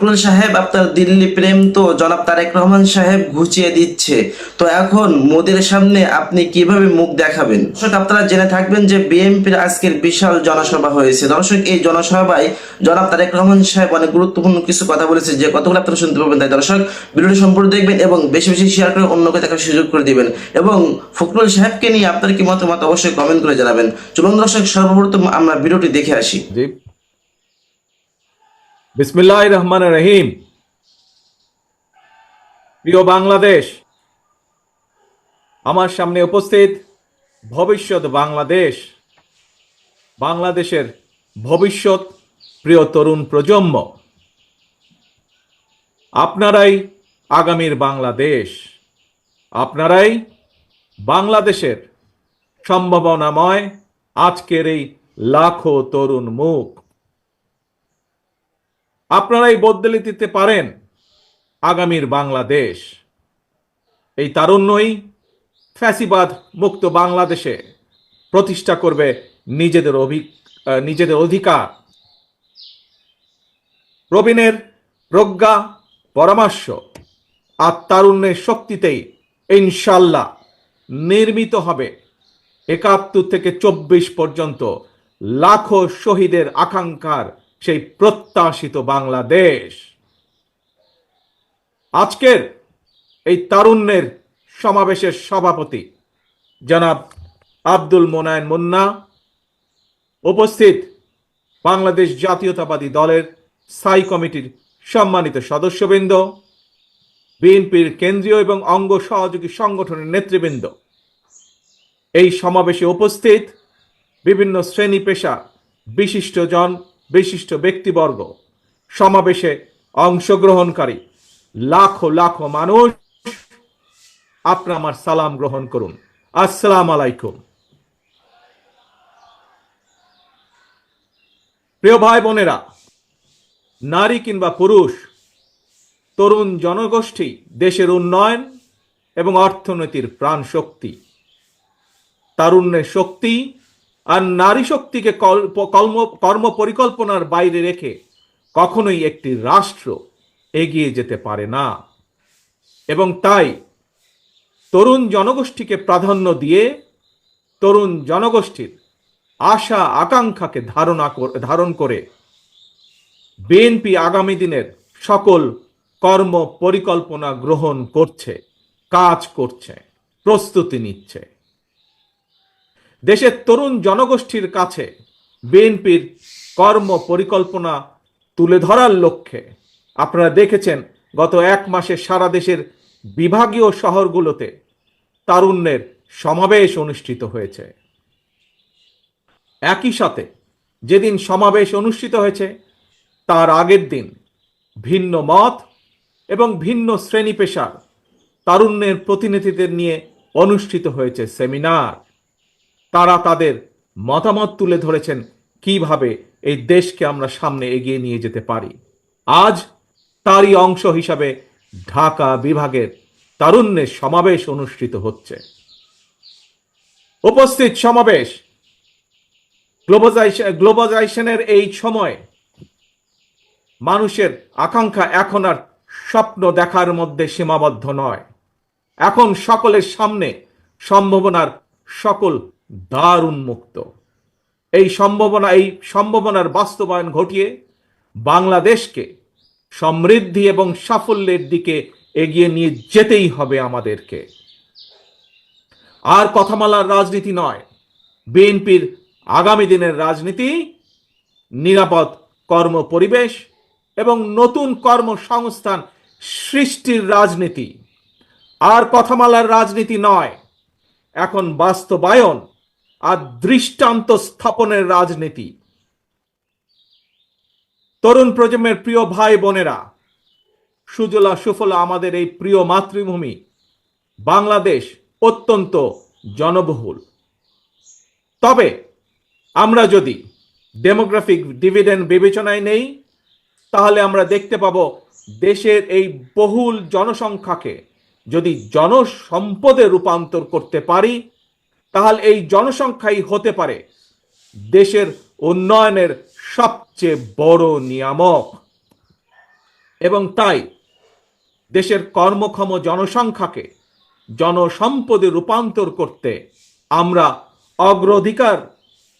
ফখরুল সাহেব আপনার দিল্লি প্রেম তো জনাব তারেক রহমান সাহেব ঘুচিয়ে দিচ্ছে। তো এখন মোদির সামনে আপনি কীভাবে মুখ দেখাবেন? দর্শক, আপনারা জেনে থাকবেন যে বিএনপির আজকের বিশাল জনসভা হয়েছে। দর্শক, এই জনসভায় জনাব তারেক রহমান সাহেব অনেক গুরুত্বপূর্ণ কিছু কথা বলেছে যে কতগুলো আপনারা শুনতে পাবেন তাই দর্শক, ভিডিওটি সম্পূর্ণ দেখবেন এবং বেশি বেশি শেয়ার করে অন্যকে দেখার সুযোগ করে দিবেন। এবং ফখরুল সাহেবকে নিয়ে আপনার কি মতামত অবশ্যই কমেন্ট করে জানাবেন। চলুন দর্শক, সর্বপ্রথম আমরা ভিডিওটি দেখে আসি। বিসমিল্লাহ রহমান রহিম প্রিয় বাংলাদেশ, আমার সামনে উপস্থিত ভবিষ্যৎ বাংলাদেশ, বাংলাদেশের ভবিষ্যৎ প্রিয় তরুণ প্রজন্ম, আপনারাই আগামীর বাংলাদেশ, আপনারাই বাংলাদেশের সম্ভাবনাময় আজকের এই লাখো তরুণ মুখ। আপনারাই বদলে দিতে পারেন আগামীর বাংলাদেশ। এই তারুণ্যই ফ্যাসিবাদ মুক্ত বাংলাদেশে প্রতিষ্ঠা করবে নিজেদের অভি নিজেদের অধিকার। প্রবীণের প্রজ্ঞা, পরামর্শ আর তারুণ্যের শক্তিতেই ইনশাল্লাহ নির্মিত হবে একাত্তর থেকে চব্বিশ পর্যন্ত লাখো শহীদের আকাঙ্ক্ষার সেই প্রত্যাশিত বাংলাদেশ। আজকের এই তারুণ্যের সমাবেশের সভাপতি জনাব আব্দুল মোনায়েন মুন্না, উপস্থিত বাংলাদেশ জাতীয়তাবাদী দলের স্থায়ী কমিটির সম্মানিত সদস্যবৃন্দ, বিএনপির কেন্দ্রীয় এবং অঙ্গ সহযোগী সংগঠনের নেতৃবৃন্দ। এই সমাবেশে উপস্থিত বিভিন্ন শ্রেণি পেশা বিশিষ্টজন বিশিষ্ট ব্যক্তিবর্গ। সমাবেশে অংশগ্রহণকারী লাখো লাখো মানুষ আপনার আমার সালাম গ্রহণ করুন। আসসালাম আলাইকুম। প্রিয় ভাই বোনেরা, নারী কিংবা পুরুষ, তরুণ জনগোষ্ঠী দেশের উন্নয়ন এবং অর্থনীতির প্রাণ শক্তি তারুণ্যের শক্তি আর নারী শক্তিকে কর্ম কর্ম পরিকল্পনার বাইরে রেখে কখনোই একটি রাষ্ট্র এগিয়ে যেতে পারে না। এবং তাই তরুণ জনগোষ্ঠীকে প্রাধান্য দিয়ে তরুণ জনগোষ্ঠীর আশা আকাঙ্ক্ষাকে ধারণা ধারণ করে বিএনপি আগামী দিনের সকল কর্ম পরিকল্পনা গ্রহণ করছে, কাজ করছে, প্রস্তুতি নিচ্ছে। দেশের তরুণ জনগোষ্ঠীর কাছে বিএনপির কর্ম পরিকল্পনা তুলে ধরার লক্ষ্যে। আপনারা দেখেছেন, গত এক মাসে সারা দেশের বিভাগীয় শহরগুলোতে তারুণ্যের সমাবেশ অনুষ্ঠিত হয়েছে। একই সাথে যেদিন সমাবেশ অনুষ্ঠিত হয়েছে, তার আগের দিন ভিন্ন মত এবং ভিন্ন শ্রেণি পেশার তারুণ্যের প্রতিনিধিদের নিয়ে অনুষ্ঠিত হয়েছে সেমিনার। তারা তাদের মতামত তুলে ধরেছেন কীভাবে এই দেশকে আমরা সামনে এগিয়ে নিয়ে যেতে পারি। আজ তারই অংশ হিসাবে ঢাকা বিভাগের তারুণ্যের সমাবেশ অনুষ্ঠিত হচ্ছে। উপস্থিত সমাবেশ গ্লোবালাইজেশন গ্লোবালাইজেশনের এই সময়ে মানুষের আকাঙ্ক্ষা এখন আর স্বপ্ন দেখার মধ্যে সীমাবদ্ধ নয়। এখন সকলের সামনে সম্ভাবনার সকল দ্বার উন্মুক্ত এই সম্ভাবনা, এই সম্ভাবনার বাস্তবায়ন ঘটিয়ে বাংলাদেশকে সমৃদ্ধি এবং সাফল্যের দিকে এগিয়ে নিয়ে যেতেই হবে আমাদেরকে। আর কথামালার রাজনীতি নয়, বিএনপির আগামী দিনের রাজনীতি, নিরাপদ কর্ম পরিবেশ এবং নতুন কর্মসংস্থান সৃষ্টির রাজনীতি। আর কথামালার রাজনীতি নয়, এখন বাস্তবায়ন আর দৃষ্টান্ত স্থাপনের রাজনীতি। তরুণ প্রজন্মের প্রিয় ভাই বোনেরা, সুজলা সুফলা আমাদের এই প্রিয় মাতৃভূমি, বাংলাদেশ অত্যন্ত জনবহুল। তবে আমরা যদি ডেমোগ্রাফিক ডিভিডেন্ড বিবেচনায় নেই, তাহলে আমরা দেখতে পাব দেশের এই বহুল জনসংখ্যাকে যদি জনসম্পদে রূপান্তর করতে পারি তাহলে এই জনসংখ্যাই হতে পারে দেশের উন্নয়নের সবচেয়ে বড় নিয়ামক। এবং তাই দেশের কর্মক্ষম জনসংখ্যাকে জনসম্পদে রূপান্তর করতে আমরা অগ্রাধিকার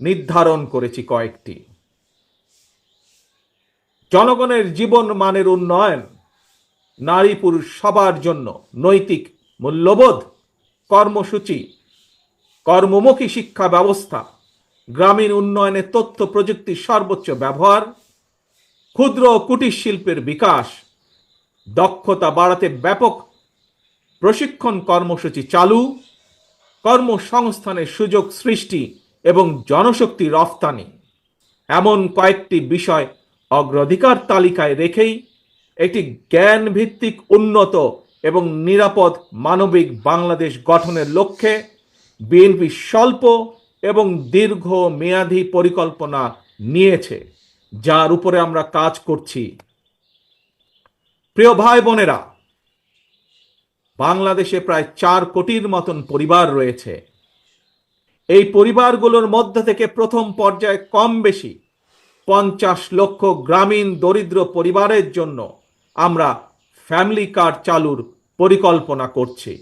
নির্ধারণ করেছি কয়েকটি। জনগণের জীবন মানের উন্নয়ন, নারী পুরুষ সবার জন্য নৈতিক মূল্যবোধ, কর্মসূচি কর্মমুখী শিক্ষা ব্যবস্থা, গ্রামীণ উন্নয়নে তথ্য প্রযুক্তির সর্বোচ্চ ব্যবহার, ক্ষুদ্র ও কুটির শিল্পের বিকাশ, দক্ষতা বাড়াতে ব্যাপক প্রশিক্ষণ কর্মসূচি চালু, কর্মসংস্থানের সুযোগ সৃষ্টি এবং জনশক্তি রফতানি। এমন কয়েকটি বিষয় অগ্রাধিকার তালিকায় রেখেই একটি জ্ঞান ভিত্তিক উন্নত এবং নিরাপদ মানবিক বাংলাদেশ গঠনের লক্ষ্যে বিএনপি স্বল্প এবং দীর্ঘ মেয়াদী পরিকল্পনা নিয়েছে, যার উপরে আমরা কাজ করছি। প্রিয় ভাই বোনেরা, বাংলাদেশে প্রায় চার কোটির মতন পরিবার রয়েছে। এই পরিবারগুলোর মধ্য থেকে প্রথম পর্যায়ে কম বেশি পঞ্চাশ লক্ষ গ্রামীণ দরিদ্র পরিবারের জন্য আমরা ফ্যামিলি কার্ড চালুর পরিকল্পনা করছি।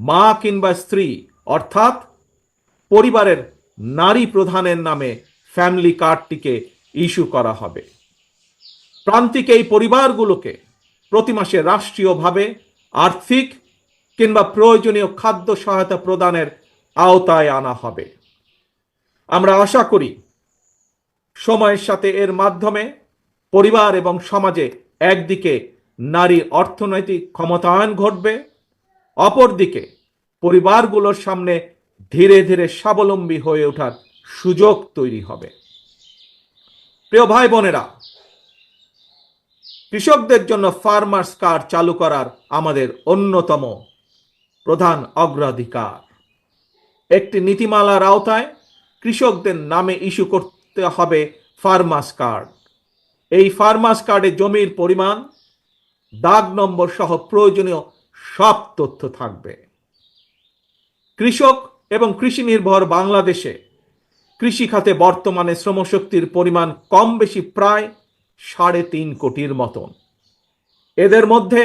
মা কিংবা স্ত্রী, অর্থাৎ পরিবারের নারী প্রধানের নামে ফ্যামিলি কার্ডটিকে ইস্যু করা হবে। প্রান্তিক এই পরিবারগুলোকে প্রতি মাসে রাষ্ট্রীয়ভাবে আর্থিক কিংবা প্রয়োজনীয় খাদ্য সহায়তা প্রদানের আওতায় আনা হবে। আমরা আশা করি সময়ের সাথে এর মাধ্যমে পরিবার এবং সমাজে একদিকে নারী অর্থনৈতিক ক্ষমতায়ন ঘটবে অপরদিকে পরিবারগুলোর সামনে ধীরে ধীরে স্বাবলম্বী হয়ে ওঠার সুযোগ তৈরি হবে। প্রিয় ভাই বোনেরা, কৃষকদের জন্য ফার্মার্স কার্ড চালু করার আমাদের অন্যতম প্রধান অগ্রাধিকার। একটি নীতিমালার আওতায় কৃষকদের নামে ইস্যু করতে হবে ফার্মার্স কার্ড এই ফার্মার্স কার্ডে জমির পরিমাণ, দাগ নম্বর সহ প্রয়োজনীয় সব তথ্য থাকবে। কৃষক এবং কৃষি নির্ভর বাংলাদেশে কৃষি খাতে বর্তমানে শ্রমশক্তির পরিমাণ কম বেশি প্রায় সাড়ে তিন কোটির মতন। এদের মধ্যে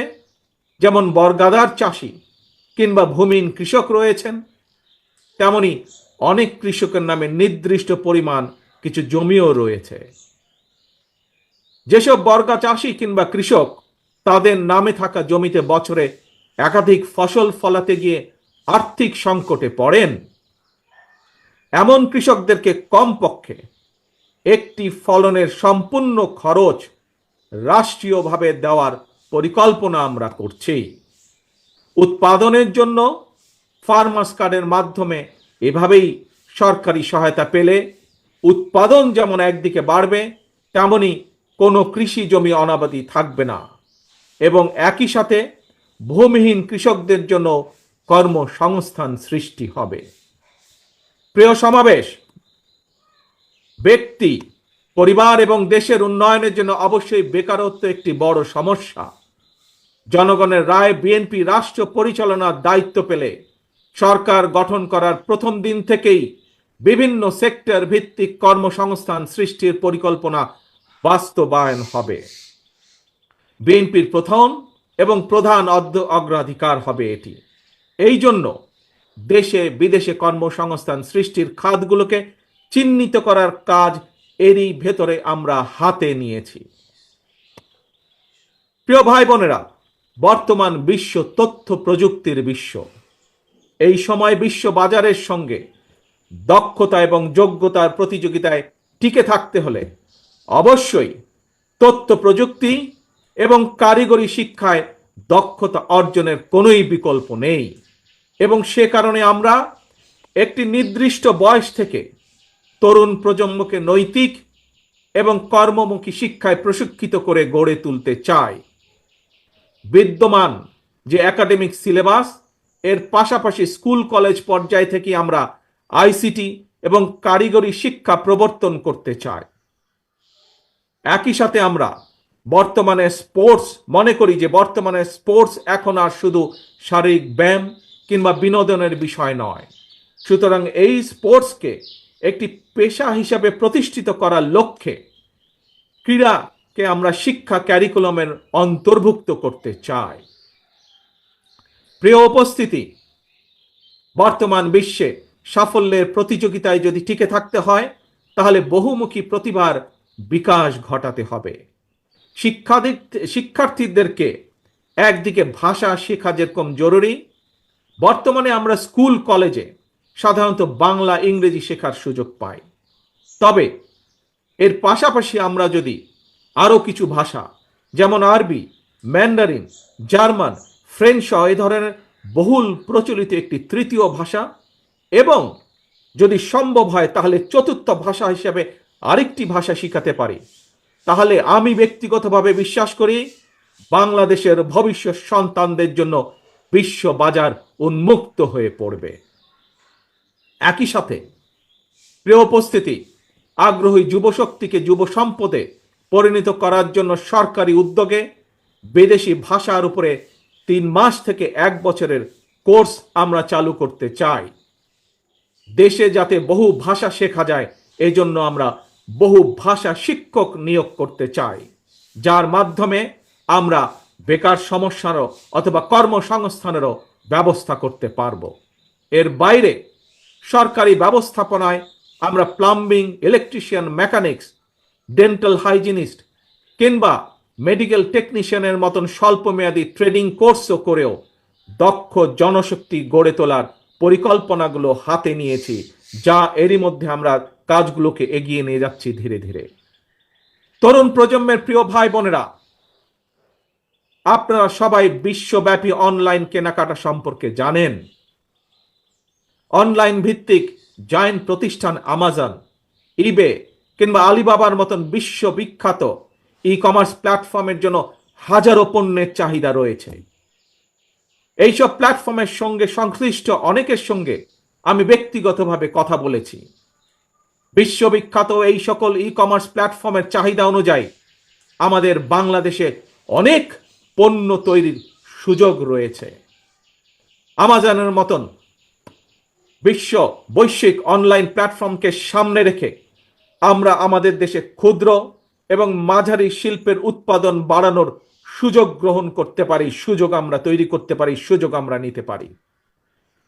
যেমন বর্গাদার চাষি কিংবা ভূমিহীন কৃষক রয়েছেন, তেমনি অনেক কৃষকের নামে নির্দিষ্ট পরিমাণ কিছু জমিও রয়েছে। যেসব বর্গা চাষি কিংবা কৃষক তাদের নামে থাকা জমিতে বছরে একাধিক ফসল ফলাতে গিয়ে আর্থিক সংকটে পড়েন। এমন কৃষকদেরকে কমপক্ষে একটি ফলনের সম্পূর্ণ খরচ রাষ্ট্রীয়ভাবে দেওয়ার পরিকল্পনা আমরা করছি। উৎপাদনের জন্য ফার্মার্স কার্ডের মাধ্যমে এভাবেই সরকারি সহায়তা পেলে উৎপাদন যেমন একদিকে বাড়বে, তেমনি কোনো কৃষি জমি অনাবাদি থাকবে না। এবং একই সাথে ভূমিহীন কৃষকদের জন্য কর্মসংস্থান সৃষ্টি হবে। প্রিয় সমাবেশ, ব্যক্তি, পরিবার এবং দেশের উন্নয়নের জন্য অবশ্যই বেকারত্ব একটি বড় সমস্যা। জনগণের রায় বিএনপি রাষ্ট্র পরিচালনার দায়িত্ব পেলে সরকার গঠন করার প্রথম দিন থেকেই বিভিন্ন সেক্টর ভিত্তিক কর্মসংস্থান সৃষ্টির পরিকল্পনা বাস্তবায়ন হবে। বিএনপির প্রথম এবং প্রধান অগ্রাধিকার হবে এটি। এই জন্য দেশে বিদেশে কর্মসংস্থান সৃষ্টির খাতগুলোকে চিহ্নিত করার কাজ এরই ভেতরে আমরা হাতে নিয়েছি। প্রিয় ভাই বোনেরা বর্তমান বিশ্ব তথ্য প্রযুক্তির বিশ্ব। এই সময় বিশ্ব বাজারের সঙ্গে দক্ষতা এবং যোগ্যতার প্রতিযোগিতায় টিকে থাকতে হলে অবশ্যই তথ্য প্রযুক্তি এবং কারিগরি শিক্ষায় দক্ষতা অর্জনের কোনোই বিকল্প নেই। এবং সে কারণে আমরা একটি নির্দিষ্ট বয়স থেকে তরুণ প্রজন্মকে নৈতিক এবং কর্মমুখী শিক্ষায় প্রশিক্ষিত করে গড়ে তুলতে চাই। বিদ্যমান যে একাডেমিক সিলেবাস এর পাশাপাশি স্কুল কলেজ পর্যায় থেকে আমরা আইসিটি এবং কারিগরি শিক্ষা প্রবর্তন করতে চাই। একই সাথে আমরা বর্তমানে স্পোর্টস মনে করি যে বর্তমানে স্পোর্টস এখন আর শুধু শারীরিক ব্যায়াম কিংবা বিনোদনের বিষয় নয়। সুতরাং এই স্পোর্টসকে একটি পেশা হিসাবে প্রতিষ্ঠিত করার লক্ষ্যে ক্রীড়াকে আমরা শিক্ষা ক্যারিকুলামের অন্তর্ভুক্ত করতে চাই। প্রিয় উপস্থিতি, বর্তমান বিশ্বে সাফল্যের প্রতিযোগিতায় যদি টিকে থাকতে হয়, তাহলে বহুমুখী প্রতিভার বিকাশ ঘটাতে হবে। শিক্ষাদিক শিক্ষার্থীদেরকে একদিকে ভাষা শেখা যেরকম জরুরি, বর্তমানে আমরা স্কুল, কলেজে সাধারণত বাংলা, ইংরেজি শেখার সুযোগ পাই। তবে এর পাশাপাশি আমরা যদি আরও কিছু ভাষা, যেমন আরবি, ম্যান্ডারিন, জার্মান, ফ্রেঞ্চ সহ এই ধরনের বহুল প্রচলিত একটি তৃতীয় ভাষা এবং যদি সম্ভব হয় তাহলে চতুর্থ ভাষা হিসেবে আরেকটি ভাষা শিখাতে পারি। তাহলে আমি ব্যক্তিগতভাবে বিশ্বাস করি বাংলাদেশের ভবিষ্যৎ সন্তানদের জন্য বিশ্ব বাজার উন্মুক্ত হয়ে পড়বে। একই সাথে প্রিয় উপস্থিতি, আগ্রহী যুবশক্তিকে যুব সম্পদে পরিণত করার জন্য সরকারি উদ্যোগে বিদেশি ভাষার উপরে তিন মাস থেকে এক বছরের কোর্স আমরা চালু করতে চাই। দেশে যাতে বহু ভাষা শেখা যায়, এজন্য আমরা বহু ভাষা শিক্ষক নিয়োগ করতে চাই যার মাধ্যমে আমরা বেকার সমস্যারও অথবা কর্মসংস্থানেরও ব্যবস্থা করতে পারব। এর বাইরে সরকারি ব্যবস্থাপনায় আমরা plumbing, electrician mechanics, dental hygienist কিংবা মেডিকেল টেকনিশিয়ানের মতন স্বল্পমেয়াদী ট্রেনিং কোর্সও করেও দক্ষ জনশক্তি গড়ে তোলার পরিকল্পনাগুলো হাতে নিয়েছি। যা এরই মধ্যে আমরা কাজগুলোকে এগিয়ে নিয়ে যাচ্ছি ধীরে ধীরে। তরুণ প্রজন্মের প্রিয় ভাই বোনেরা, আপনারা সবাই বিশ্বব্যাপী অনলাইন কেনাকাটা সম্পর্কে জানেন। অনলাইন ভিত্তিক জায়েন্ট প্রতিষ্ঠান আমাজন ইবে কিংবা আলিবাবার মতন বিশ্ববিখ্যাত ই কমার্স প্ল্যাটফর্মের জন্য হাজারো পণ্যের চাহিদা রয়েছে। এইসব প্ল্যাটফর্মের সঙ্গে সংশ্লিষ্ট অনেকের সঙ্গে আমি ব্যক্তিগতভাবে কথা বলেছি। বিশ্ববিখ্যাত এই সকল ই কমার্স প্ল্যাটফর্মের চাহিদা অনুযায়ী আমাদের বাংলাদেশে অনেক পণ্য তৈরির সুযোগ রয়েছে। আমাজনের মতন বিশ্ব বৈশ্বিক অনলাইন প্ল্যাটফর্মকে সামনে রেখে আমরা আমাদের দেশে ক্ষুদ্র এবং মাঝারি শিল্পের উৎপাদন বাড়ানোর সুযোগ গ্রহণ করতে পারি, সুযোগ আমরা তৈরি করতে পারি, সুযোগ আমরা নিতে পারি।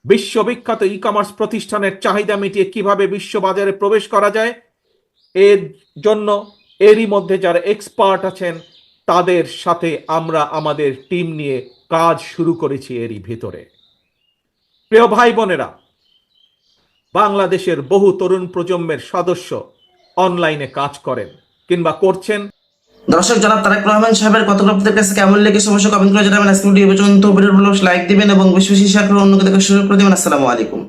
বিশ্ববিখ্যাত ই কমার্স প্রতিষ্ঠানের চাহিদা মিটিয়ে কীভাবে বিশ্ববাজারে প্রবেশ করা যায়, এর জন্য এরই মধ্যে যারা এক্সপার্ট আছেন, তাদের সাথে আমরা আমাদের টিম নিয়ে কাজ শুরু করেছি এরই ভিতরে। প্রিয় ভাই বোনেরা, বাংলাদেশের বহু তরুণ প্রজন্মের সদস্য অনলাইনে কাজ করেন কিংবা করছেন। দর্শক যারা তারেক রহমান সাহেবের কতগুলো কাছে কেমন লেগেছে অবশ্যই কমেন্ট করে জানাবেন। আজকে ভিডিও পর্যন্ত। ভিডিওর ভালো লাইক দিবেন এবং বেশি বেশি শেয়ার করে অন্যকে দেখা শুরু করে দেবেন। আসসালামু আলাইকুম।